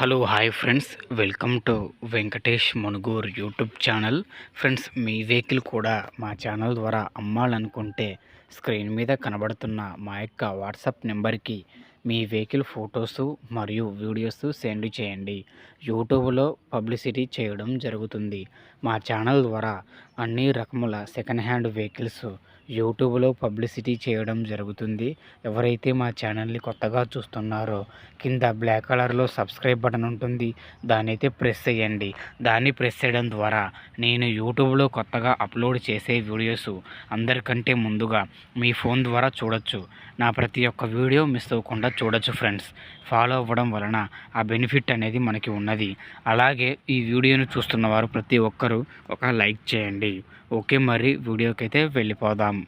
Hello hi friends. Welcome to Venkatesh Munugur YouTube channel. Friends me vehicle కూడా మా channel ద్వారా అమ్మాలనుకుంటే screen మీద కనబడుతున్న మా యొక్క వాట్సాప్ నెంబర్కి మీ వెహికల్ ఫొటోస్ మరియు వీడియోస్ సెండ్ చేయండి. యూట్యూబ్లో పబ్లిసిటీ చేయడం జరుగుతుంది. మా ఛానల్ ద్వారా అన్ని రకముల సెకండ్ హ్యాండ్ వెహికల్స్ యూట్యూబ్లో పబ్లిసిటీ చేయడం జరుగుతుంది. ఎవరైతే మా ఛానల్ని కొత్తగా చూస్తున్నారో కింద బ్లాక్ కలర్లో సబ్స్క్రైబ్ బటన్ ఉంటుంది. దాన్ని అయితే ప్రెస్ చేయండి. దాన్ని ప్రెస్ చేయడం ద్వారా నేను యూట్యూబ్లో కొత్తగా అప్లోడ్ చేసే వీడియోస్ అందరికంటే ముందుగా మీ ఫోన్ ద్వారా చూడొచ్చు. నా ప్రతి ఒక్క వీడియో మిస్ అవ్వకుండా చూడొచ్చు ఫ్రెండ్స్. ఫాలో అవ్వడం వలన ఆ బెనిఫిట్ అనేది మనకి ఉన్నది. అలాగే ఈ వీడియోను చూస్తున్న వారు ప్రతి ఒక్కరూ ఒక లైక్ చేయండి. ఓకే మరి వీడియోకి అయితే వెళ్ళిపోదాం.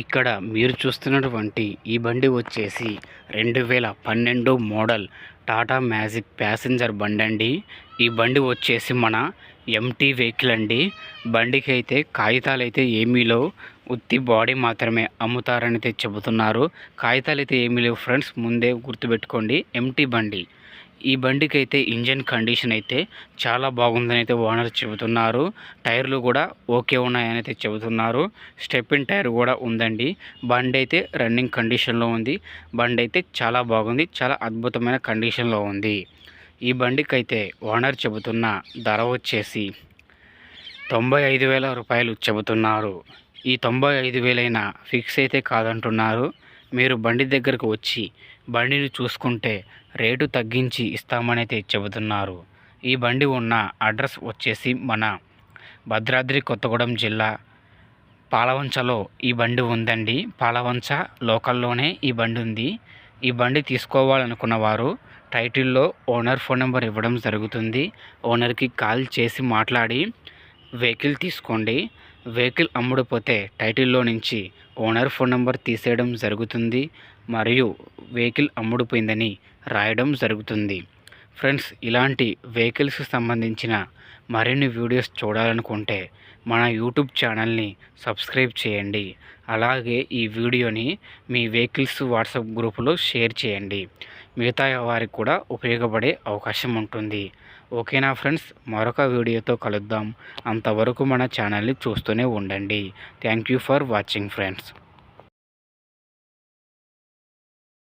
ఇక్కడ మీరు చూస్తున్నటువంటి ఈ బండి వచ్చేసి రెండు వేల పన్నెండు మోడల్ టాటా మ్యాజిక్ ప్యాసింజర్ బండి అండి. ఈ బండి వచ్చేసి మన ఎంటీ వెహికల్ అండి. బండికి అయితే కాగితాలు అయితే ఏమీ లేవు. ఉత్తి బాడీ మాత్రమే అమ్ముతారని అయితే చెబుతున్నారు. కాగితాలు అయితే ఏమీ లేవు ఫ్రెండ్స్ ముందే గుర్తుపెట్టుకోండి. ఎంటీ బండి. ఈ బండికి అయితే ఇంజన్ కండిషన్ అయితే చాలా బాగుందని అయితే ఓనర్ చెబుతున్నారు. టైర్లు కూడా ఓకే ఉన్నాయని అయితే చెబుతున్నారు స్టెప్పిన్ టైర్ కూడా ఉందండి. బండి అయితే రన్నింగ్ కండిషన్లో ఉంది. బండి అయితే చాలా బాగుంది. చాలా అద్భుతమైన కండిషన్లో ఉంది. ఈ బండికి అయితే ఓనర్ చెబుతున్న ధర వచ్చేసి తొంభై ఐదు వేల రూపాయలు చెబుతున్నారు. ఈ తొంభై ఐదు వేలైనా ఫిక్స్ అయితే కాదంటున్నారు. మీరు బండి దగ్గరకు వచ్చి బండిని చూసుకుంటే రేటు తగ్గించి ఇస్తామని అయితే చెబుతున్నారు. ఈ బండి ఉన్న అడ్రస్ వచ్చేసి మన భద్రాద్రి కొత్తగూడెం జిల్లా పాలవంచలో ఈ బండి ఉందండి. పాలవంచ లోకల్లోనే ఈ బండి ఉంది. ఈ బండి తీసుకోవాలనుకున్న వారు టైటిల్లో ఓనర్ ఫోన్ నెంబర్ ఇవ్వడం జరుగుతుంది. ఓనర్కి కాల్ చేసి మాట్లాడి వెహికల్ తీసుకోండి. వెహికల్ అమ్ముడుపోతే టైటిల్లో నుంచి ఓనర్ ఫోన్ నెంబర్ తీసేయడం జరుగుతుంది మరియు వెహికల్ అమ్ముడుపోయిందని రాయడం జరుగుతుంది. ఫ్రెండ్స్ ఇలాంటి వెహికల్స్కి సంబంధించిన మరిన్ని వీడియోస్ చూడాలనుకుంటే మన యూట్యూబ్ ఛానల్ని సబ్స్క్రైబ్ చేయండి. అలాగే ఈ వీడియోని మీ వెహికల్స్ వాట్సాప్ గ్రూపులో షేర్ చేయండి. మిగతా వారికి కూడా ఉపయోగపడే అవకాశం ఉంటుంది. ఓకేనా ఫ్రెండ్స్? మరొక వీడియోతో కలుద్దాం. అంతవరకు మన ఛానల్ని చూస్తూనే ఉండండి. Thank you for watching friends.